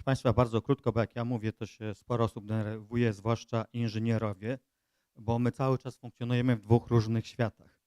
Proszę Państwa, bardzo krótko, bo jak ja mówię, to się sporo osób denerwuje, zwłaszcza inżynierowie, bo my cały czas funkcjonujemy w dwóch różnych światach.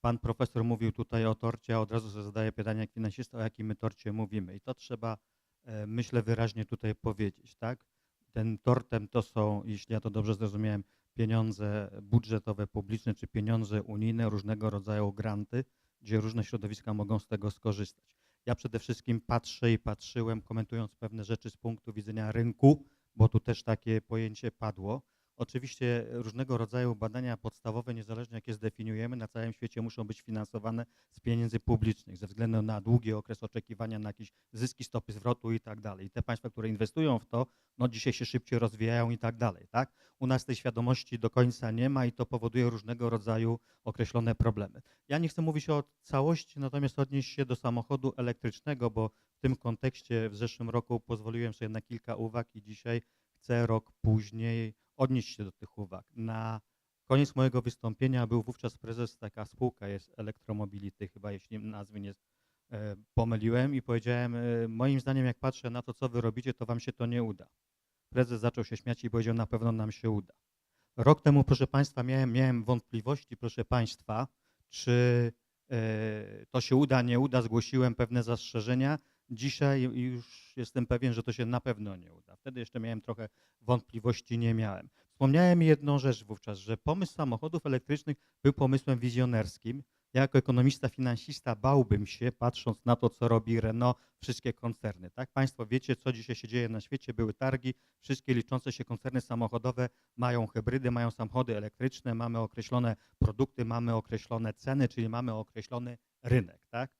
Pan profesor mówił tutaj o torcie, a od razu zadaje pytanie jak finansista, o jakim my torcie mówimy. I to trzeba, e, myślę, wyraźnie tutaj powiedzieć. Tak? Ten tortem to są, jeśli ja to dobrze zrozumiałem, pieniądze budżetowe, publiczne czy pieniądze unijne, różnego rodzaju granty, gdzie różne środowiska mogą z tego skorzystać. Ja przede wszystkim patrzę i patrzyłem, komentując pewne rzeczy z punktu widzenia rynku, bo tu też takie pojęcie padło. Oczywiście różnego rodzaju badania podstawowe, niezależnie jak je zdefiniujemy, na całym świecie muszą być finansowane z pieniędzy publicznych ze względu na długi okres oczekiwania na jakieś zyski, stopy zwrotu i tak dalej. I te państwa, które inwestują w to, no dzisiaj się szybciej rozwijają i tak dalej. Tak? U nas tej świadomości do końca nie ma i to powoduje różnego rodzaju określone problemy. Ja nie chcę mówić o całości, natomiast odnieść się do samochodu elektrycznego, bo w tym kontekście w zeszłym roku pozwoliłem sobie na kilka uwag i dzisiaj chcę rok później odnieść się do tych uwag. Na koniec mojego wystąpienia był wówczas prezes, taka spółka jest Electromobility, chyba jeśli nazwy nie e, pomyliłem i powiedziałem, e, moim zdaniem jak patrzę na to, co wy robicie, to wam się to nie uda. Prezes zaczął się śmiać i powiedział, na pewno nam się uda. Rok temu, proszę Państwa, miałem, miałem wątpliwości, proszę Państwa, czy e, to się uda, nie uda, zgłosiłem pewne zastrzeżenia. Dzisiaj już jestem pewien, że to się na pewno nie uda. Wtedy jeszcze miałem trochę wątpliwości, nie miałem. Wspomniałem jedną rzecz wówczas, że pomysł samochodów elektrycznych był pomysłem wizjonerskim. Ja jako ekonomista, finansista bałbym się, patrząc na to, co robi Renault, wszystkie koncerny. Tak? Państwo wiecie, co dzisiaj się dzieje na świecie. Były targi, wszystkie liczące się koncerny samochodowe mają hybrydy, mają samochody elektryczne, mamy określone produkty, mamy określone ceny, czyli mamy określony rynek. Tak?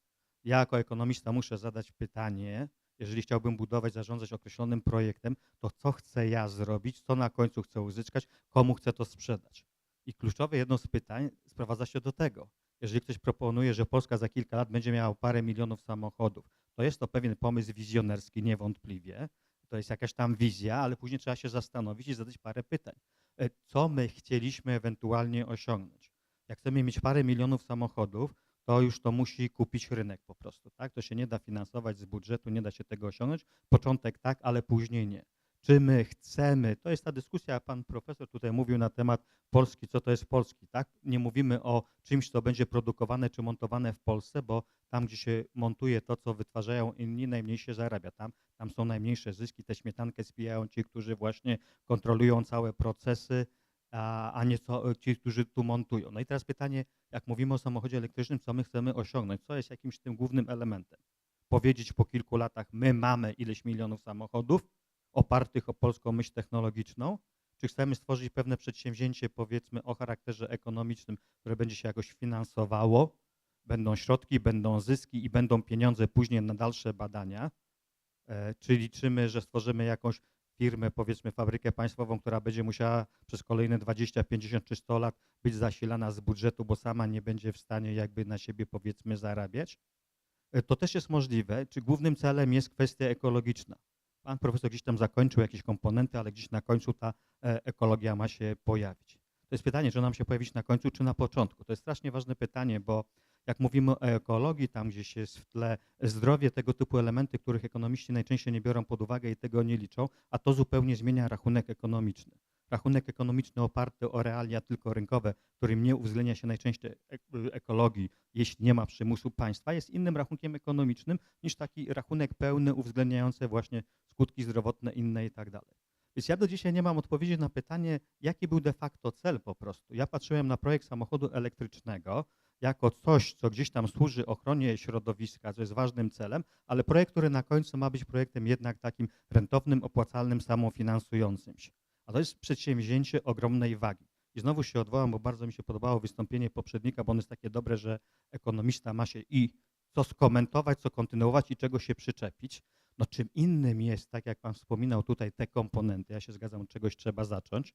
Ja jako ekonomista muszę zadać pytanie, jeżeli chciałbym budować, zarządzać określonym projektem, to co chcę ja zrobić, co na końcu chcę uzyskać, komu chcę to sprzedać. I kluczowe jedno z pytań sprowadza się do tego. Jeżeli ktoś proponuje, że Polska za kilka lat będzie miała parę milionów samochodów, to jest to pewien pomysł wizjonerski, niewątpliwie. To jest jakaś tam wizja, ale później trzeba się zastanowić i zadać parę pytań. E, co my chcieliśmy ewentualnie osiągnąć? Jak chcemy mieć parę milionów samochodów, to już to musi kupić rynek po prostu. Tak? To się nie da finansować z budżetu, nie da się tego osiągnąć. Początek tak, ale później nie. Czy my chcemy, to jest ta dyskusja, pan profesor tutaj mówił na temat Polski, co to jest Polski, tak? Nie mówimy o czymś, co będzie produkowane czy montowane w Polsce, bo tam, gdzie się montuje to, co wytwarzają inni, najmniej się zarabia. Tam, tam są najmniejsze zyski, tę śmietankę spijają ci, którzy właśnie kontrolują całe procesy, a, nie co, ci, którzy tu montują. No i teraz pytanie, jak mówimy o samochodzie elektrycznym, co my chcemy osiągnąć? Co jest jakimś tym głównym elementem? Powiedzieć po kilku latach, my mamy ileś milionów samochodów opartych o polską myśl technologiczną, czy chcemy stworzyć pewne przedsięwzięcie, powiedzmy, o charakterze ekonomicznym, które będzie się jakoś finansowało, będą środki, będą zyski i będą pieniądze później na dalsze badania, e, czy liczymy, że stworzymy jakąś firmę, powiedzmy fabrykę państwową, która będzie musiała przez kolejne 20, 50 czy 100 lat być zasilana z budżetu, bo sama nie będzie w stanie jakby na siebie powiedzmy zarabiać. E, to też jest możliwe. Czy głównym celem jest kwestia ekologiczna? Pan profesor gdzieś tam zakończył jakieś komponenty, ale gdzieś na końcu ta e, ekologia ma się pojawić. To jest pytanie, czy nam się pojawić na końcu, czy na początku. To jest strasznie ważne pytanie, bo jak mówimy o ekologii, tam gdzieś jest w tle zdrowie, tego typu elementy, których ekonomiści najczęściej nie biorą pod uwagę i tego nie liczą, a to zupełnie zmienia rachunek ekonomiczny. Rachunek ekonomiczny oparty o realia tylko rynkowe, którym nie uwzględnia się najczęściej ekologii, jeśli nie ma przymusu państwa, jest innym rachunkiem ekonomicznym niż taki rachunek pełny, uwzględniający właśnie skutki zdrowotne, inne i tak dalej. Więc ja do dzisiaj nie mam odpowiedzi na pytanie, jaki był de facto cel po prostu. Ja patrzyłem na projekt samochodu elektrycznego, jako coś, co gdzieś tam służy ochronie środowiska, co jest ważnym celem, ale projekt, który na końcu ma być projektem jednak takim rentownym, opłacalnym, samofinansującym się. A to jest przedsięwzięcie ogromnej wagi. I znowu się odwołam, bo bardzo mi się podobało wystąpienie poprzednika, bo ono jest takie dobre, że ekonomista ma się i co skomentować, co kontynuować i czego się przyczepić. No czym innym jest, tak jak Pan wspominał tutaj, te komponenty, ja się zgadzam, czegoś trzeba zacząć,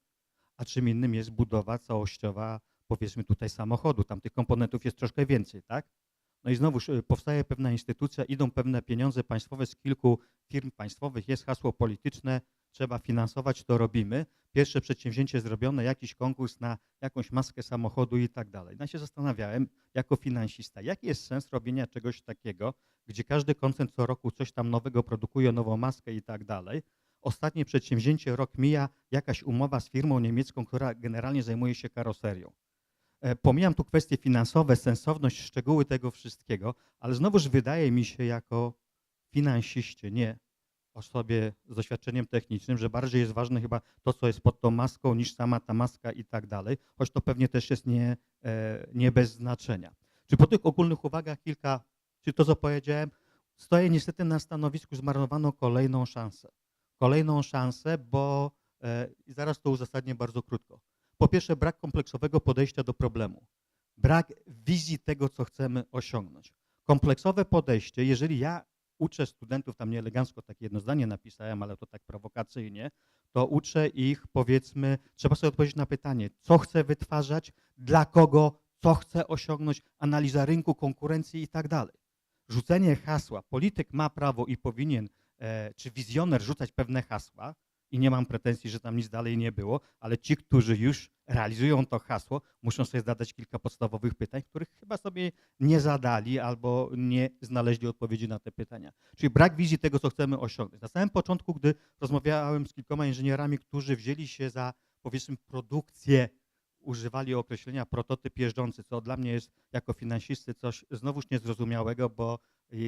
a czym innym jest budowa całościowa powiedzmy tutaj samochodu, tam tych komponentów jest troszkę więcej, tak? No i znowu y, powstaje pewna instytucja, idą pewne pieniądze państwowe z kilku firm państwowych, jest hasło polityczne, trzeba finansować, to robimy. Pierwsze przedsięwzięcie zrobione, jakiś konkurs na jakąś maskę samochodu i tak dalej. No ja się zastanawiałem jako finansista, jaki jest sens robienia czegoś takiego, gdzie każdy koncern co roku coś tam nowego produkuje, nową maskę i tak dalej. Ostatnie przedsięwzięcie, rok mija, jakaś umowa z firmą niemiecką, która generalnie zajmuje się karoserią. E, Pomijam tu kwestie finansowe, sensowność, szczegóły tego wszystkiego, ale znowuż wydaje mi się jako finansiście, nie osobie z doświadczeniem technicznym, że bardziej jest ważne chyba to, co jest pod tą maską, niż sama ta maska i tak dalej, choć to pewnie też jest nie, e, nie bez znaczenia. Czy po tych ogólnych uwagach kilka, czy to, co powiedziałem, stoję niestety na stanowisku, zmarnowano kolejną szansę. Kolejną szansę, bo e, i zaraz to uzasadnię bardzo krótko. Po pierwsze, brak kompleksowego podejścia do problemu. Brak wizji tego, co chcemy osiągnąć. Kompleksowe podejście, jeżeli ja uczę studentów, tam nieelegancko takie jedno zdanie napisałem, ale to tak prowokacyjnie, to uczę ich, powiedzmy, trzeba sobie odpowiedzieć na pytanie, co chcę wytwarzać, dla kogo, co chcę osiągnąć, analiza rynku, konkurencji i tak dalej. Rzucenie hasła, polityk ma prawo i powinien, e, czy wizjoner rzucać pewne hasła, i nie mam pretensji, że tam nic dalej nie było, ale ci, którzy już realizują to hasło, muszą sobie zadać kilka podstawowych pytań, których chyba sobie nie zadali albo nie znaleźli odpowiedzi na te pytania. Czyli brak wizji tego, co chcemy osiągnąć. Na samym początku, gdy rozmawiałem z kilkoma inżynierami, którzy wzięli się za, powiedzmy, produkcję, używali określenia prototyp jeżdżący, co dla mnie jest jako finansisty coś znowuż niezrozumiałego, bo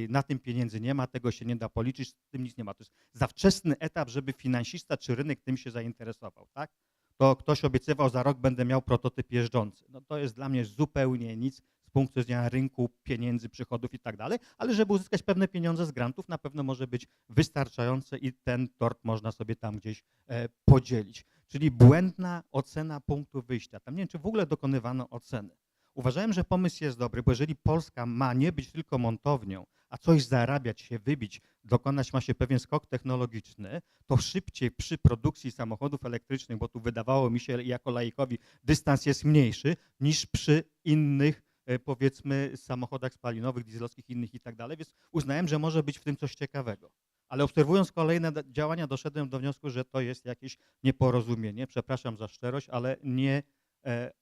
na tym pieniędzy nie ma, tego się nie da policzyć, z tym nic nie ma. To jest za wczesny etap, żeby finansista czy rynek tym się zainteresował, tak? To ktoś obiecywał, za rok będę miał prototyp jeżdżący. No to jest dla mnie zupełnie nic z punktu widzenia rynku, pieniędzy, przychodów i tak dalej, ale żeby uzyskać pewne pieniądze z grantów, na pewno może być wystarczające i ten tort można sobie tam gdzieś e, podzielić. Czyli błędna ocena punktu wyjścia. Tam nie wiem, czy w ogóle dokonywano oceny. Uważałem, że pomysł jest dobry, bo jeżeli Polska ma nie być tylko montownią, a coś zarabiać się, wybić, dokonać ma się pewien skok technologiczny, to szybciej przy produkcji samochodów elektrycznych, bo tu wydawało mi się jako laikowi dystans jest mniejszy niż przy innych e, powiedzmy samochodach spalinowych, dieselowskich, innych i tak dalej, więc uznałem, że może być w tym coś ciekawego. Ale obserwując kolejne działania doszedłem do wniosku, że to jest jakieś nieporozumienie. Przepraszam za szczerość, ale nie, e,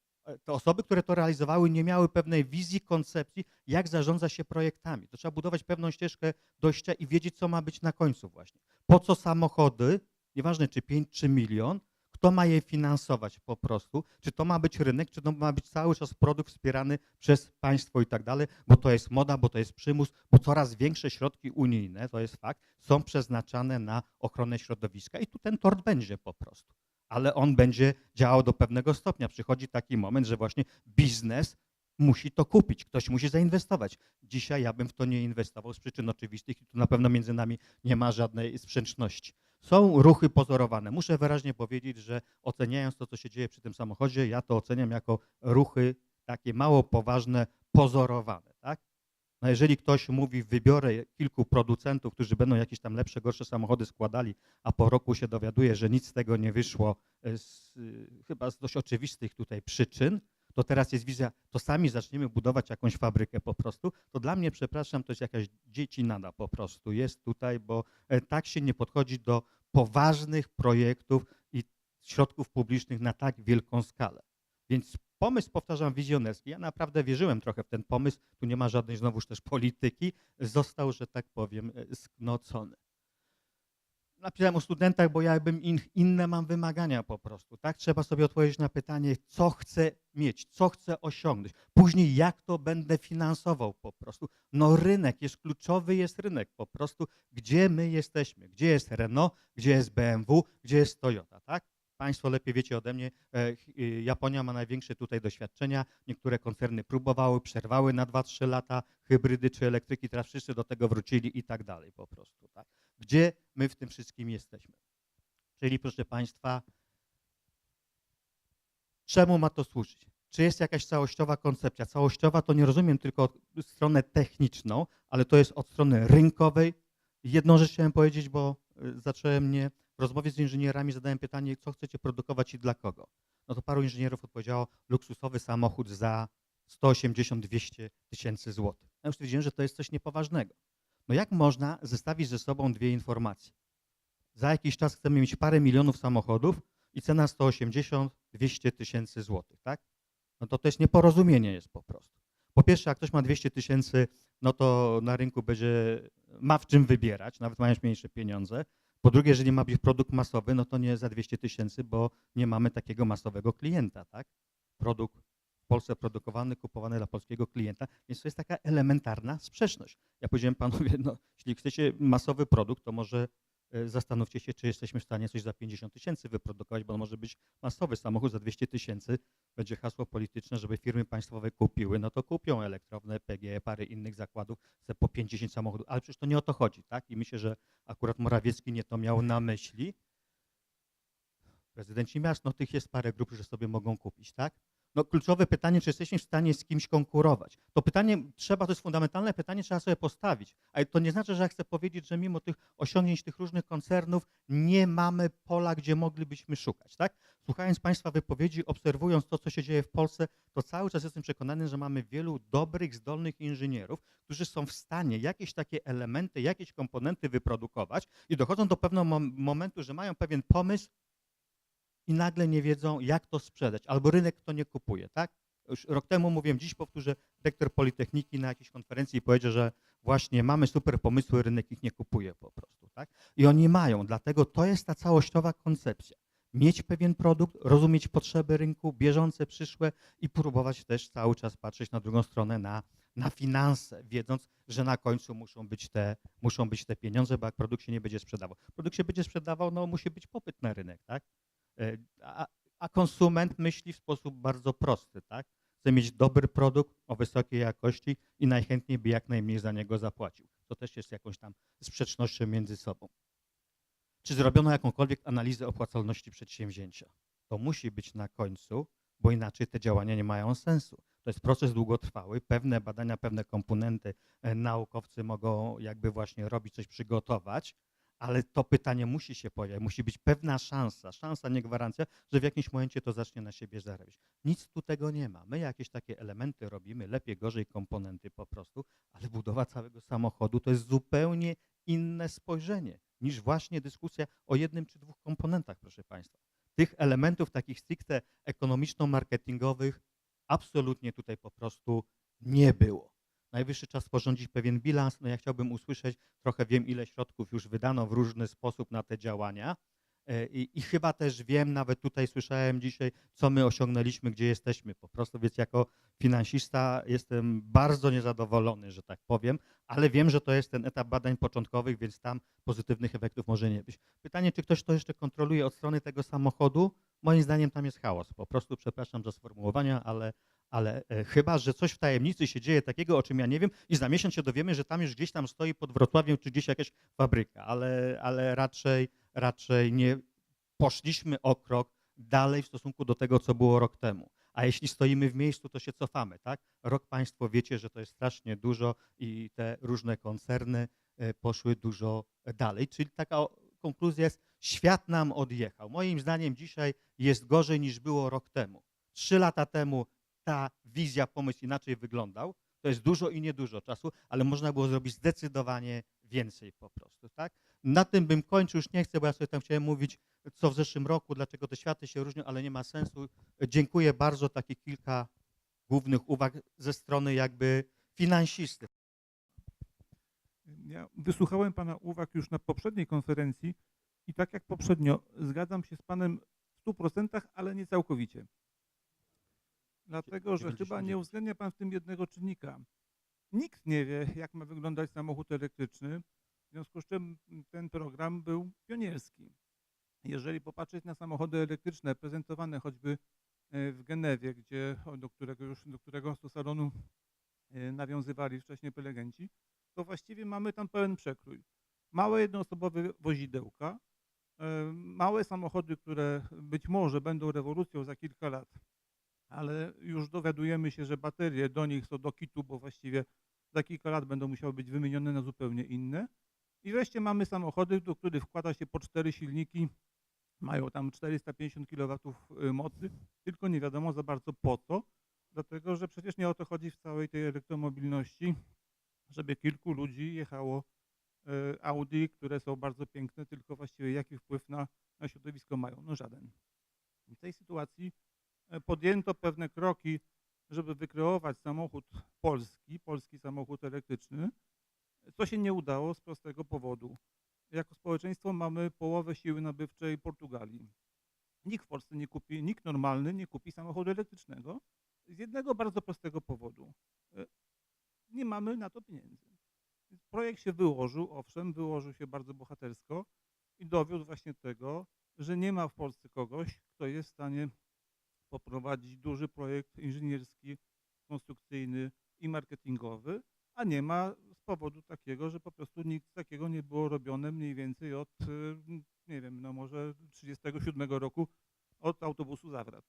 te osoby, które to realizowały, nie miały pewnej wizji, koncepcji, jak zarządza się projektami. To trzeba budować pewną ścieżkę dojścia i wiedzieć, co ma być na końcu właśnie. Po co samochody, nieważne czy 5 czy milion, kto ma je finansować po prostu, czy to ma być rynek, czy to ma być cały czas produkt wspierany przez państwo i tak dalej, bo to jest moda, bo to jest przymus, bo coraz większe środki unijne, to jest fakt, są przeznaczane na ochronę środowiska i tu ten tort będzie po prostu. Ale on będzie działał do pewnego stopnia. Przychodzi taki moment, że właśnie biznes musi to kupić, ktoś musi zainwestować. Dzisiaj ja bym w to nie inwestował z przyczyn oczywistych i tu na pewno między nami nie ma żadnej sprzeczności. Są ruchy pozorowane. Muszę wyraźnie powiedzieć, że oceniając to, co się dzieje przy tym samochodzie, ja to oceniam jako ruchy takie mało poważne, pozorowane. Tak? No jeżeli ktoś mówi, wybiorę kilku producentów, którzy będą jakieś tam lepsze, gorsze samochody składali, a po roku się dowiaduje, że nic z tego nie wyszło, e, z, y, chyba z dość oczywistych tutaj przyczyn, to teraz jest wizja, to sami zaczniemy budować jakąś fabrykę po prostu, to dla mnie, przepraszam, to jest jakaś dziecinada po prostu jest tutaj, bo e, tak się nie podchodzi do poważnych projektów i środków publicznych na tak wielką skalę. Więc pomysł, powtarzam, wizjonerski, ja naprawdę wierzyłem trochę w ten pomysł, tu nie ma żadnej znowuż też polityki, został, że tak powiem, e, sknocony napisałem o studentach, bo ja bym in, inne mam wymagania po prostu. Tak? Trzeba sobie odpowiedzieć na pytanie, co chcę mieć, co chcę osiągnąć. Później jak to będę finansował po prostu. No rynek jest kluczowy, jest rynek po prostu, gdzie my jesteśmy, gdzie jest Renault, gdzie jest BMW, gdzie jest Toyota, tak? Państwo lepiej wiecie ode mnie, e, y, Japonia ma największe tutaj doświadczenia. Niektóre koncerny próbowały, przerwały na 2-3 lata hybrydy czy elektryki, teraz wszyscy do tego wrócili i tak dalej po prostu. Tak? Gdzie my w tym wszystkim jesteśmy? Czyli proszę Państwa, czemu ma to służyć? Czy jest jakaś całościowa koncepcja? Całościowa to nie rozumiem tylko od stronę techniczną, ale to jest od strony rynkowej. Jedną rzecz chciałem powiedzieć, bo y, zacząłem mnie w rozmowie z inżynierami, zadałem pytanie, co chcecie produkować i dla kogo. No to paru inżynierów odpowiedziało, luksusowy samochód za 180-200 tysięcy złotych. Ja już stwierdziłem, że to jest coś niepoważnego. No jak można zestawić ze sobą dwie informacje? Za jakiś czas chcemy mieć parę milionów samochodów i cena 180-200 tysięcy złotych, tak? No to to jest nieporozumienie jest po prostu. Po pierwsze, jak ktoś ma 200 tysięcy, no to na rynku będzie, ma w czym wybierać, nawet mając mniejsze pieniądze. Po drugie, jeżeli ma być produkt masowy, no to nie za 200 tysięcy, bo nie mamy takiego masowego klienta, tak? Produkt w Polsce produkowany, kupowany dla polskiego klienta, więc to jest taka elementarna sprzeczność. Ja powiedziałem panowie, no jeśli chcecie masowy produkt, to może zastanówcie się, czy jesteśmy w stanie coś za 50 tysięcy wyprodukować, bo on może być masowy samochód za 200 tysięcy, będzie hasło polityczne, żeby firmy państwowe kupiły, no to kupią elektrowne, PGE, parę innych zakładów, chce po 50 samochodów, ale przecież to nie o to chodzi, tak? I myślę, że akurat Morawiecki nie to miał na myśli. Prezydenci miast, no tych jest parę grup, że sobie mogą kupić, tak? No kluczowe pytanie, czy jesteśmy w stanie z kimś konkurować. To pytanie trzeba, to jest fundamentalne pytanie, trzeba sobie postawić. Ale to nie znaczy, że ja chcę powiedzieć, że mimo tych osiągnięć tych różnych koncernów nie mamy pola, gdzie moglibyśmy szukać, tak? Słuchając Państwa wypowiedzi, obserwując to, co się dzieje w Polsce, to cały czas jestem przekonany, że mamy wielu dobrych, zdolnych inżynierów, którzy są w stanie jakieś takie elementy, jakieś komponenty wyprodukować i dochodzą do pewnego mom- momentu, że mają pewien pomysł, i nagle nie wiedzą, jak to sprzedać, albo rynek to nie kupuje, tak? Już rok temu mówiłem, dziś powtórzę, rektor Politechniki na jakiejś konferencji powiedział, że właśnie mamy super pomysły, rynek ich nie kupuje po prostu, tak? I oni mają, dlatego to jest ta całościowa koncepcja. Mieć pewien produkt, rozumieć potrzeby rynku, bieżące, przyszłe i próbować też cały czas patrzeć na drugą stronę, na, na finanse, wiedząc, że na końcu muszą być, te, muszą być te pieniądze, bo jak produkt się nie będzie sprzedawał. Produkt się będzie sprzedawał, no musi być popyt na rynek, tak? E, A, konsument myśli w sposób bardzo prosty, tak? Chce mieć dobry produkt o wysokiej jakości i najchętniej by jak najmniej za niego zapłacił. To też jest jakąś tam sprzecznością między sobą. Czy zrobiono jakąkolwiek analizę opłacalności przedsięwzięcia? To musi być na końcu, bo inaczej te działania nie mają sensu. To jest proces długotrwały, pewne badania, pewne komponenty e, naukowcy mogą jakby właśnie robić, coś przygotować, ale to pytanie musi się pojawić, musi być pewna szansa, szansa, nie gwarancja, że w jakimś momencie to zacznie na siebie zarabiać. Nic tu tego nie ma. My jakieś takie elementy robimy, lepiej, gorzej komponenty po prostu, ale budowa całego samochodu to jest zupełnie inne spojrzenie niż właśnie dyskusja o jednym czy dwóch komponentach, proszę Państwa. Tych elementów takich stricte ekonomiczno-marketingowych absolutnie tutaj po prostu nie było najwyższy czas sporządzić pewien bilans. No ja chciałbym usłyszeć, trochę wiem, ile środków już wydano w różny sposób na te działania. E, I, I, chyba też wiem, nawet tutaj słyszałem dzisiaj, co my osiągnęliśmy, gdzie jesteśmy. Po prostu, więc jako finansista jestem bardzo niezadowolony, że tak powiem, ale wiem, że to jest ten etap badań początkowych, więc tam pozytywnych efektów może nie być. Pytanie, czy ktoś to jeszcze kontroluje od strony tego samochodu? Moim zdaniem tam jest chaos. Po prostu, przepraszam za sformułowania, ale ale e, chyba, że coś w tajemnicy się dzieje takiego, o czym ja nie wiem i za miesiąc się dowiemy, że tam już gdzieś tam stoi pod Wrocławiem czy gdzieś jakaś fabryka, ale, ale raczej, raczej nie poszliśmy o krok dalej w stosunku do tego, co było rok temu. A jeśli stoimy w miejscu, to się cofamy, tak? Rok Państwo wiecie, że to jest strasznie dużo i te różne koncerny e, poszły dużo dalej. Czyli taka konkluzja jest, świat nam odjechał. Moim zdaniem dzisiaj jest gorzej niż było rok temu. Trzy lata temu ta wizja, pomysł inaczej wyglądał. To jest dużo i niedużo czasu, ale można było zrobić zdecydowanie więcej po prostu. Tak? Na tym bym kończył, już nie chcę, bo ja sobie tam chciałem mówić, co w zeszłym roku, dlaczego te światy się różnią, ale nie ma sensu. Dziękuję bardzo, takie kilka głównych uwag ze strony jakby finansisty. Ja wysłuchałem Pana uwag już na poprzedniej konferencji i tak jak poprzednio, zgadzam się z Panem w 100%, ale nie całkowicie. Dlatego, że chyba nie uwzględnia Pan w tym jednego czynnika. Nikt nie wie, jak ma wyglądać samochód elektryczny, związku z czym ten program był pionierski. Jeżeli popatrzeć na samochody elektryczne prezentowane choćby e, w Genewie, gdzie, do którego już do którego to salonu e, nawiązywali wcześniej prelegenci, to właściwie mamy tam pełen przekrój. Małe jednoosobowe wozidełka, e, małe samochody, które być może będą rewolucją za kilka lat, ale już dowiadujemy się, że baterie do nich są do kitu, bo właściwie za kilka lat będą musiały być wymienione na zupełnie inne. I wreszcie mamy samochody, do których wkłada się po cztery silniki, mają tam 450 kW y, mocy, tylko nie wiadomo za bardzo po co, dlatego że przecież nie o to chodzi w całej tej elektromobilności, żeby kilku ludzi jechało e, Audi, które są bardzo piękne, tylko właściwie jaki wpływ na, na środowisko mają? No żaden. W tej sytuacji e, podjęto pewne kroki, żeby wykreować samochód polski, polski samochód elektryczny, co się nie udało z prostego powodu. Jako społeczeństwo mamy połowę siły nabywczej Portugalii. Nikt w Polsce nie kupi, nikt normalny nie kupi samochodu elektrycznego z jednego bardzo prostego powodu. E, Nie mamy na to pieniędzy. Projekt się wyłożył, owszem, wyłożył się bardzo bohatersko i dowiódł właśnie tego, że nie ma w Polsce kogoś, kto jest w stanie poprowadzić duży projekt inżynierski, konstrukcyjny i marketingowy, a nie ma powodu takiego, że po prostu nic takiego nie było robione mniej więcej od, y, nie wiem, no może 37 roku od autobusu Zawrat.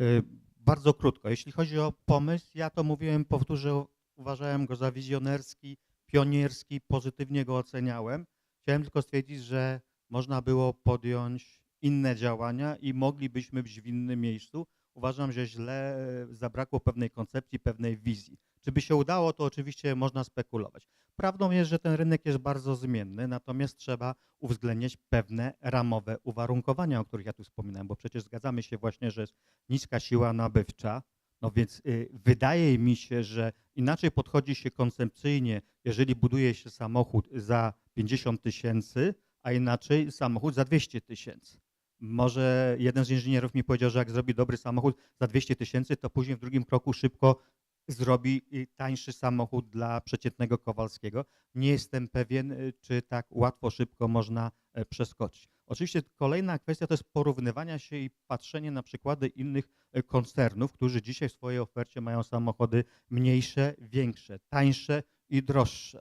Y, Bardzo krótko. Jeśli chodzi o pomysł, ja to mówiłem, powtórzę, uważałem go za wizjonerski, pionierski, pozytywnie go oceniałem. Chciałem tylko stwierdzić, że można było podjąć inne działania i moglibyśmy być w innym miejscu. Uważam, że źle e, zabrakło pewnej koncepcji, pewnej wizji. Czy by się udało, to oczywiście można spekulować. Prawdą jest, że ten rynek jest bardzo zmienny, natomiast trzeba uwzględniać pewne ramowe uwarunkowania, o których ja tu wspominałem, bo przecież zgadzamy się właśnie, że jest niska siła nabywcza, no więc y, wydaje mi się, że inaczej podchodzi się koncepcyjnie, jeżeli buduje się samochód za 50 tysięcy, a inaczej samochód za 200 tysięcy. Może jeden z inżynierów mi powiedział, że jak zrobi dobry samochód za 200 tysięcy, to później w drugim kroku szybko zrobi y, tańszy samochód dla przeciętnego Kowalskiego. Nie jestem pewien, y, czy tak łatwo, szybko można e, przeskoczyć. Oczywiście kolejna kwestia to jest porównywania się i patrzenie na przykłady innych e, koncernów, którzy dzisiaj w swojej ofercie mają samochody mniejsze, większe, tańsze i droższe.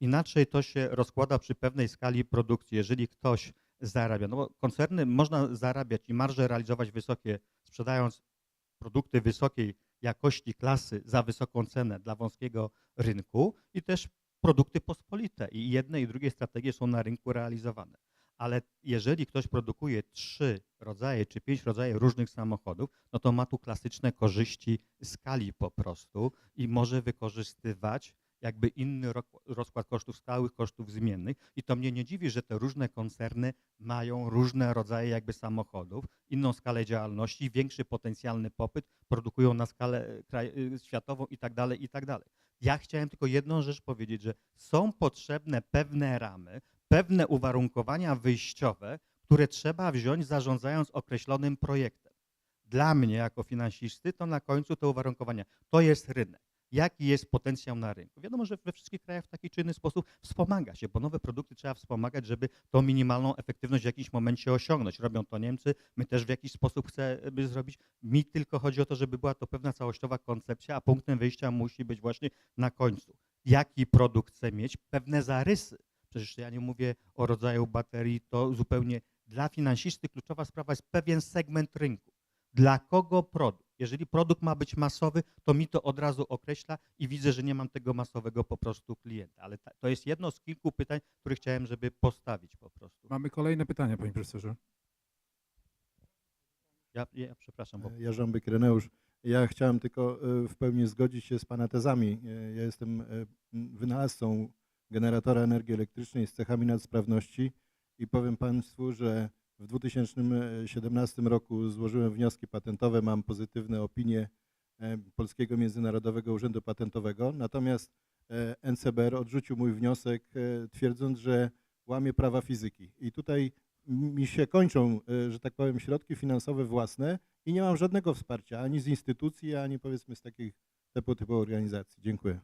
Inaczej to się rozkłada przy pewnej skali produkcji. Jeżeli ktoś zarabia, no bo koncerny można zarabiać i marże realizować wysokie, sprzedając produkty wysokiej jakości, klasy za wysoką cenę dla wąskiego rynku i też produkty pospolite. I jedne i drugie strategie są na rynku realizowane. Ale jeżeli ktoś produkuje trzy rodzaje czy pięć rodzajów różnych samochodów, no to ma tu klasyczne korzyści skali po prostu i może wykorzystywać jakby inny ro- rozkład kosztów stałych, kosztów zmiennych. I to mnie nie dziwi, że te różne koncerny mają różne rodzaje jakby samochodów, inną skalę działalności, większy potencjalny popyt, produkują na skalę e, kraj, y, światową i tak dalej, i tak dalej. Ja chciałem tylko jedną rzecz powiedzieć, że są potrzebne pewne ramy, pewne uwarunkowania wyjściowe, które trzeba wziąć zarządzając określonym projektem. Dla mnie jako finansisty to na końcu te uwarunkowania. To jest rynek. Jaki jest potencjał na rynku? Wiadomo, że we wszystkich krajach w taki czy inny sposób wspomaga się, bo nowe produkty trzeba wspomagać, żeby tą minimalną efektywność w jakimś momencie osiągnąć. Robią to Niemcy, my też w jakiś sposób chcemy zrobić. Mi tylko chodzi o to, żeby była to pewna całościowa koncepcja, a punktem wyjścia musi być właśnie na końcu. Jaki produkt chcę mieć? Pewne zarysy. Przecież ja nie mówię o rodzaju baterii, to zupełnie dla finansisty kluczowa sprawa jest pewien segment rynku. Dla kogo produkt? Jeżeli produkt ma być masowy, to mi to od razu określa i widzę, że nie mam tego masowego po prostu klienta. Ale ta, to jest jedno z kilku pytań, które chciałem, żeby postawić po prostu. Mamy kolejne pytania, panie profesorze. Ja, ja przepraszam, bo Jarząbek Reneusz. Ja chciałem tylko e, w pełni zgodzić się z Pana tezami. E, Ja jestem e, wynalazcą generatora energii elektrycznej z cechami nadsprawności i powiem Państwu, że w 2017 roku złożyłem wnioski patentowe, mam pozytywne opinie e, Polskiego Międzynarodowego Urzędu Patentowego, natomiast e, NCBR odrzucił mój wniosek, e, twierdząc, że łamie prawa fizyki. I tutaj mi się kończą, e, że tak powiem, środki finansowe własne i nie mam żadnego wsparcia ani z instytucji, ani powiedzmy z takich tego typu organizacji. Dziękuję.